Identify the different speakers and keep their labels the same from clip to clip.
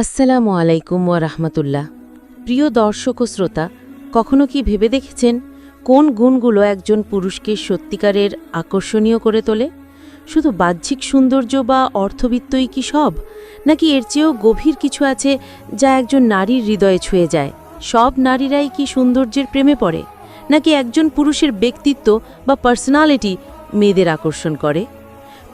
Speaker 1: আসসালামু আলাইকুম ওয়া রাহমাতুল্লাহ। প্রিয় দর্শক ও শ্রোতা, কখনো কি ভেবে দেখেছেন কোন গুণগুলো একজন পুরুষকে সত্যিকারের আকর্ষণীয় করে তোলে? শুধু বাহ্যিক সৌন্দর্য বা অর্থবিত্তই কি সব? নাকি এর চেয়েও গভীর কিছু আছে যা একজন নারীর হৃদয়ে ছুঁয়ে যায়? সব নারীরাই কি সৌন্দর্যের প্রেমে পড়ে? নাকি একজন পুরুষের ব্যক্তিত্ব বা পার্সোনালিটি মেয়েদের আকর্ষণ করে?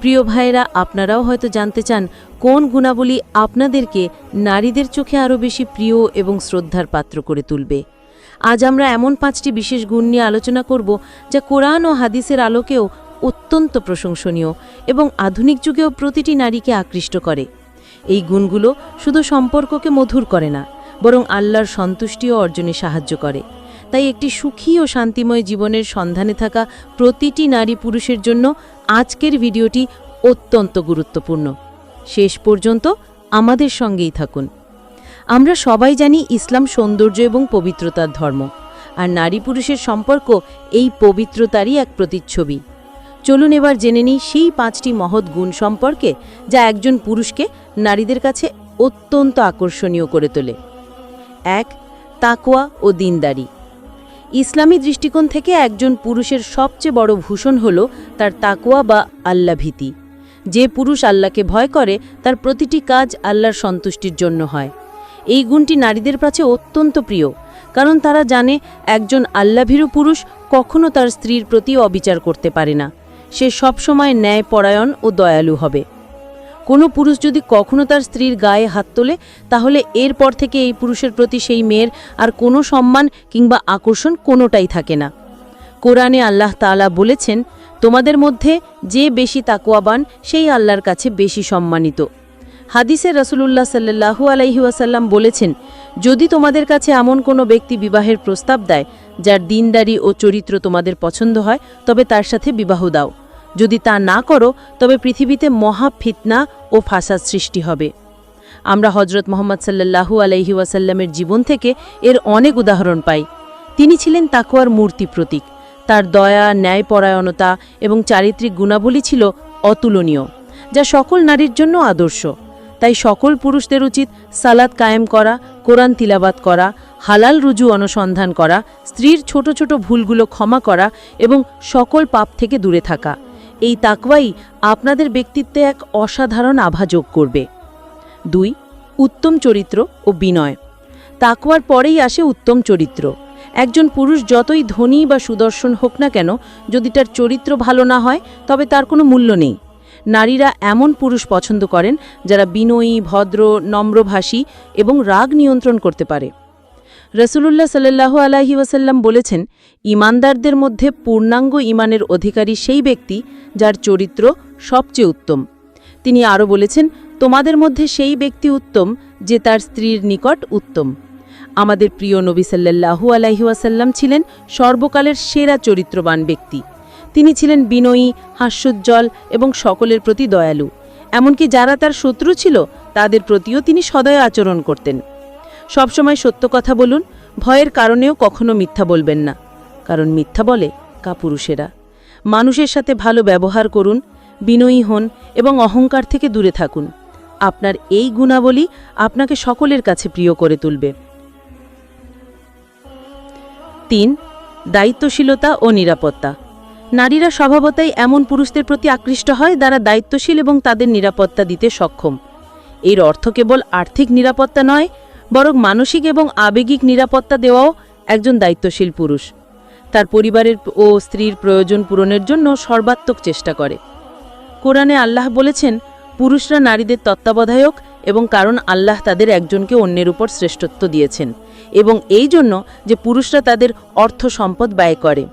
Speaker 1: প্রিয় ভাইয়েরা, আপনারাও হয়তো জানতে চান কোন গুণাবলী আপনাদেরকে নারীদের চোখে আরও বেশি প্রিয় এবং শ্রদ্ধার পাত্র করে তুলবে। আজ আমরা এমন পাঁচটি বিশেষ গুণ নিয়ে আলোচনা করব যা কোরআন ও হাদিসের আলোকেও অত্যন্ত প্রশংসনীয় এবং আধুনিক যুগেও প্রতিটি নারীকে আকৃষ্ট করে। এই গুণগুলো শুধু সম্পর্ককে মধুর করে না, বরং আল্লাহর সন্তুষ্টিও অর্জনে সাহায্য করে। তাই একটি সুখী ও শান্তিময় জীবনের সন্ধানে থাকা প্রতিটি নারী পুরুষের জন্য আজকের ভিডিওটি অত্যন্ত গুরুত্বপূর্ণ। শেষ পর্যন্ত আমাদের সঙ্গেই থাকুন। আমরা সবাই জানি ইসলাম সৌন্দর্য এবং পবিত্রতার ধর্ম, আর নারী পুরুষের সম্পর্ক এই পবিত্রতারই এক প্রতিচ্ছবি। চলুন এবার জেনে নিই সেই পাঁচটি মহৎ গুণ সম্পর্কে যা একজন পুরুষকে নারীদের কাছে অত্যন্ত আকর্ষণীয় করে তোলে। এক তাকোয়া ও দিনদারি। ইসলামী দৃষ্টিকোণ থেকে একজন পুরুষের সবচেয়ে বড় ভূষণ হল তার তাকুয়া বা আল্লাভীতি যে পুরুষ আল্লাহকে ভয় করে, তার প্রতিটি কাজ আল্লাহর সন্তুষ্টির জন্য হয়। এই গুণটি নারীদের কাছে অত্যন্ত প্রিয়, কারণ তারা জানে একজন আল্লাভীরু পুরুষ কখনো তার স্ত্রীর প্রতি অবিচার করতে পারে না। সে সবসময় ন্যায়পরায়ণ ও দয়ালু হবে। কোনো পুরুষ যদি কখনো তার স্ত্রীর গায়ে হাত তোলে, তাহলে এরপর থেকে এই পুরুষের প্রতি সেই মেয়ের আর কোনো সম্মান কিংবা আকর্ষণ কোনোটাই থাকে না। কোরআনে আল্লাহ তাআলা বলেছেন, তোমাদের মধ্যে যে বেশি তাকুয়াবান সেই আল্লাহর কাছে বেশি সম্মানিত। হাদিসে রসুলুল্লাহ সাল্লাহু আলাইহি ওয়াসাল্লাম বলেছেন, যদি তোমাদের কাছে এমন কোনো ব্যক্তি বিবাহের প্রস্তাব দেয়, যার দিনদারি ও চরিত্র তোমাদের পছন্দ হয়, তবে তার সাথে বিবাহ দাও। যদি তা না করো, তবে পৃথিবীতে মহা ফিতনা ও ফাসাদ সৃষ্টি হবে। আমরা হজরত মোহাম্মদ সাল্লাহু আলাইহি ওয়াসাল্লামের জীবন থেকে এর অনেক উদাহরণ পাই। তিনি ছিলেন তাকুয়ার মূর্তি প্রতীক। তার দয়া, ন্যায়পরায়ণতা এবং চারিত্রিক গুণাবলী ছিল অতুলনীয়, যা সকল নারীর জন্য আদর্শ। তাই সকল পুরুষদের উচিত সালাদ কায়েম করা, কোরআন তিলাবাত করা, হালাল রুজু অনুসন্ধান করা, স্ত্রীর ছোট ছোট ভুলগুলো ক্ষমা করা এবং সকল পাপ থেকে দূরে থাকা। এই তাকওয়াই আপনাদের ব্যক্তিত্বে এক অসাধারণ আভা যোগ করবে। দুই, উত্তম চরিত্র ও বিনয়। তাকওয়ার পরেই আসে উত্তম চরিত্র। একজন পুরুষ যতই ধনী বা সুদর্শন হোক না কেন, যদি তার চরিত্র ভালো না হয়, তবে তার কোনো মূল্য নেই। নারীরা এমন পুরুষ পছন্দ করেন, যারা বিনয়ী, ভদ্র, নম্রভাষী এবং রাগ নিয়ন্ত্রণ করতে পারে। রসুলুল্লাহ সাল্লাহু আলাহি ওয়াসাল্লাম বলেছেন, ইমানদারদের মধ্যে পূর্ণাঙ্গ ইমানের অধিকারী সেই ব্যক্তি যার চরিত্র সবচেয়ে উত্তম। তিনি আরও বলেছেন, তোমাদের মধ্যে সেই ব্যক্তি উত্তম যে তার স্ত্রীর নিকট উত্তম। আমাদের প্রিয় নবী সাল্লাহু আলাহি ওয়াসাল্লাম ছিলেন সর্বকালের সেরা চরিত্রবান ব্যক্তি। তিনি ছিলেন বিনয়ী, হাস্যোজ্জ্বল এবং সকলের প্রতি দয়ালু। এমনকি যারা তার শত্রু ছিল, তাদের প্রতিও তিনি সদয় আচরণ করতেন। সবসময় সত্য কথা বলুন, ভয়ের কারণেও কখনো মিথ্যা বলবেন না। কারণ মিথ্যা বলে কাপুরুষেরা। মানুষের সাথে ভালো ব্যবহার করুন, বিনয়ী হন এবং অহংকার থেকে দূরে থাকুন। আপনার এই গুণাবলী আপনাকে সকলের কাছে প্রিয় করে তুলবে। তিন, দায়িত্বশীলতা ও নিরাপত্তা। নারীরা স্বভাবতাই এমন পুরুষদের প্রতি আকৃষ্ট হয় যারা দায়িত্বশীল এবং তাদের নিরাপত্তা দিতে সক্ষম। এর অর্থ কেবল আর্থিক নিরাপত্তা নয় বরং মানসিক এবং আবেগিক নিরাপত্তা দেওয়াও একজন দায়িত্বশীল পুরুষ। তার পরিবারের ও স্ত্রীর প্রয়োজন পূরণের জন্য সর্বাত্মক চেষ্টা করে। কোরআনে আল্লাহ বলেছেন, পুরুষরা নারীদের তত্ত্বাবধায়ক এবং কারণ আল্লাহ তাদের একজনকে অন্যের উপর শ্রেষ্ঠত্ব দিয়েছেন এবং এই জন্য যে পুরুষরা তাদের অর্থ সম্পদ ব্যয় করে।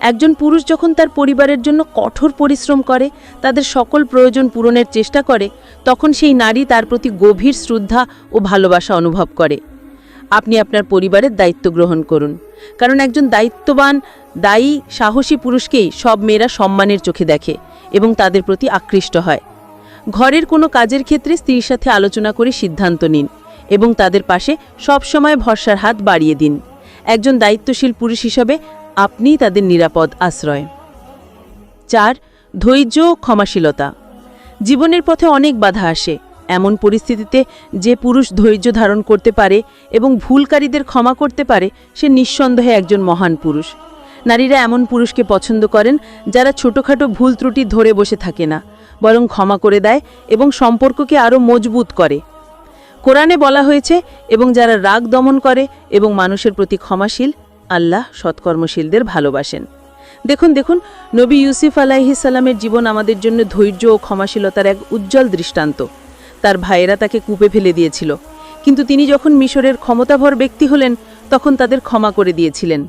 Speaker 1: একজন পুরুষ যখন তার পরিবারের জন্য কঠোর পরিশ্রম করে, তাদের সকল প্রয়োজন পূরণের চেষ্টা করে, তখন সেই নারী তার প্রতি গভীর শ্রদ্ধা ও ভালোবাসা অনুভব করে। আপনি আপনার পরিবারের দায়িত্ব গ্রহণ করুন, কারণ একজন দায়িত্ববান, দায়ী, সাহসী পুরুষকেই সব মেয়েরা সম্মানের চোখে দেখে এবং তাদের প্রতি আকৃষ্ট হয়। ঘরের কোনো কাজের ক্ষেত্রে স্ত্রীর সাথে আলোচনা করে সিদ্ধান্ত নিন এবং তাদের পাশে সবসময় ভরসার হাত বাড়িয়ে দিন। একজন দায়িত্বশীল পুরুষ হিসাবে আপনিই তাদের নিরাপদ আশ্রয়। চার, ধৈর্য ক্ষমাশীলতা। জীবনের পথে অনেক বাধা আসে। এমন পরিস্থিতিতে যে পুরুষ ধৈর্য ধারণ করতে পারে এবং ভুলকারীদের ক্ষমা করতে পারে, সে নিঃসন্দেহে একজন মহান পুরুষ। নারীরা এমন পুরুষকে পছন্দ করেন যারা ছোটোখাটো ভুল ত্রুটি ধরে বসে থাকে না, বরং ক্ষমা করে দেয় এবং সম্পর্ককে আরও মজবুত করে। কোরআনে বলা হয়েছে, এবং যারা রাগ দমন করে এবং মানুষের প্রতি ক্ষমাশীল আল্লাহ সৎকর্মশীলদের ভালোবাসেন। দেখুন দেখুন, নবী ইউসুফ আলাইহিসাল্লামের জীবন আমাদের জন্য ধৈর্য ও ক্ষমাশীলতার এক উজ্জ্বল দৃষ্টান্ত। তার ভাইয়েরা তাকে কূপে ফেলে দিয়েছিল। কিন্তু তিনি যখন মিশরের ক্ষমতাভর ব্যক্তি হলেন, তখন তাদের ক্ষমা করে দিয়েছিলেন।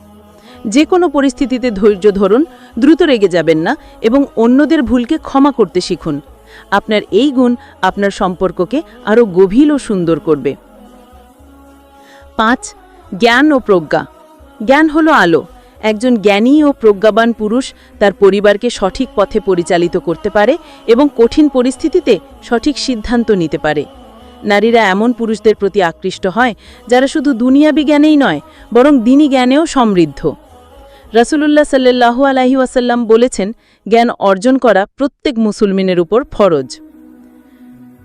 Speaker 1: যে কোনো পরিস্থিতিতে ধৈর্য ধরুন, দ্রুত রেগে যাবেন না এবং অন্যদের ভুলকে ক্ষমা করতে শিখুন। আপনার এই গুণ আপনার সম্পর্ককে আরও গভীর ও সুন্দর করবে। পাঁচ, জ্ঞান ও প্রজ্ঞা। জ্ঞান হলো আলো। একজন জ্ঞানী ও প্রজ্ঞাবান পুরুষ তার পরিবারকে সঠিক পথে পরিচালিত করতে পারে এবং কঠিন পরিস্থিতিতে সঠিক সিদ্ধান্ত নিতে পারে। নারীরা এমন পুরুষদের প্রতি আকৃষ্ট হয়, যারা শুধু দুনিয়াবি জ্ঞানেই নয়, বরং দিনী জ্ঞানেও সমৃদ্ধ। রাসূলুল্লাহ সাল্লাল্লাহু আলাইহি ওয়াসাল্লাম বলেছেন, জ্ঞান অর্জন করা প্রত্যেক মুসলমানের উপর ফরজ।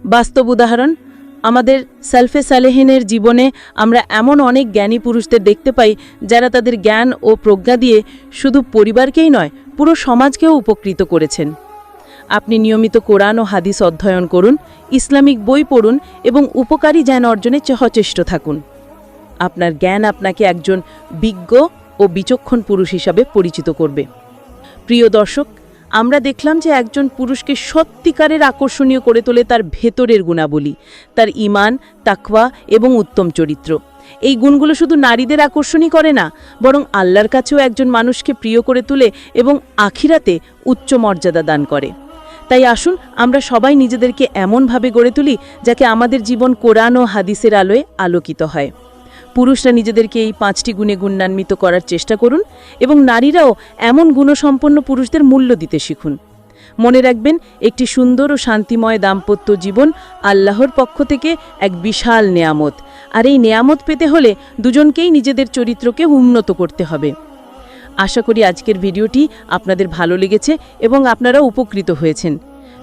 Speaker 1: বাস্তব উদাহরণ আমাদের সালফে সালেহিনের জীবনে আমরা এমন অনেক জ্ঞানী পুরুষদের দেখতে পাই যারা তাদের জ্ঞান ও প্রজ্ঞা দিয়ে শুধু পরিবারকেই নয়, পুরো সমাজকেও উপকৃত করেছেন। আপনি নিয়মিত কোরআন ও হাদিস অধ্যয়ন করুন, ইসলামিক বই পড়ুন এবং উপকারী জ্ঞান অর্জনে সচেষ্ট থাকুন। আপনার জ্ঞান আপনাকে একজন বিজ্ঞ ও বিচক্ষণ পুরুষ হিসাবে পরিচিত করবে। প্রিয় দর্শক আমরা দেখলাম যে একজন পুরুষকে সত্যিকারের আকর্ষণীয় করে তোলে তার ভেতরের গুণাবলী, তার ইমান তাকওয়া এবং উত্তম চরিত্র। এই গুণগুলো শুধু নারীদের আকর্ষণই করে না, বরং আল্লাহর কাছেও একজন মানুষকে প্রিয় করে তোলে এবং আখিরাতে উচ্চ মর্যাদা দান করে। তাই আসুন আমরা সবাই নিজেদেরকে এমনভাবে গড়ে তুলি যাকে আমাদের জীবন কোরআন ও হাদিসের আলোয় আলোকিত হয়। পুরুষরা নিজেদেরকে এই পাঁচটি গুণে গুণান্বিত করার চেষ্টা করুন এবং নারীরাও এমন গুণসম্পন্ন পুরুষদের মূল্য দিতে শিখুন। মনে রাখবেন, একটি সুন্দর ও শান্তিময় দাম্পত্য জীবন আল্লাহর পক্ষ থেকে এক বিশাল নেয়ামত। আর এই নেয়ামত পেতে হলে দুজনকেই নিজেদের চরিত্রকে উন্নত করতে হবে। আশা করি আজকের ভিডিওটি আপনাদের ভালো লেগেছে এবং আপনারা উপকৃত হয়েছেন।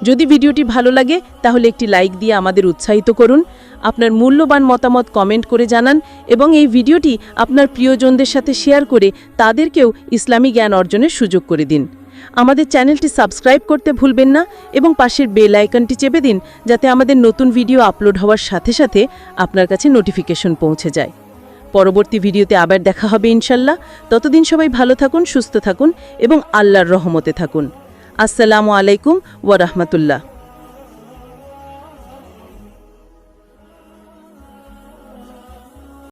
Speaker 1: যদি ভিডিওটি ভালো লাগে, তাহলে একটি লাইক দিয়ে আমাদের উৎসাহিত করুন। আপনার মূল্যবান মতামত কমেন্ট করে জানান এবং এই ভিডিওটি আপনার প্রিয়জনদের সাথে শেয়ার করে তাদেরকেও ইসলামী জ্ঞান অর্জনের সুযোগ করে দিন। আমাদের চ্যানেলটি সাবস্ক্রাইব করতে ভুলবেন না এবং পাশের বেল আইকনটি চেপে দিন, যাতে আমাদের নতুন ভিডিও আপলোড হওয়ার সাথে সাথে আপনার কাছে নোটিফিকেশন পৌঁছে যায়। পরবর্তী ভিডিওতে আবার দেখা হবে ইনশাল্লাহ। ততদিন সবাই ভালো থাকুন, সুস্থ থাকুন এবং আল্লাহর রহমতে থাকুন। আসসালামু আলাইকুম ওয়া রাহমাতুল্লাহ।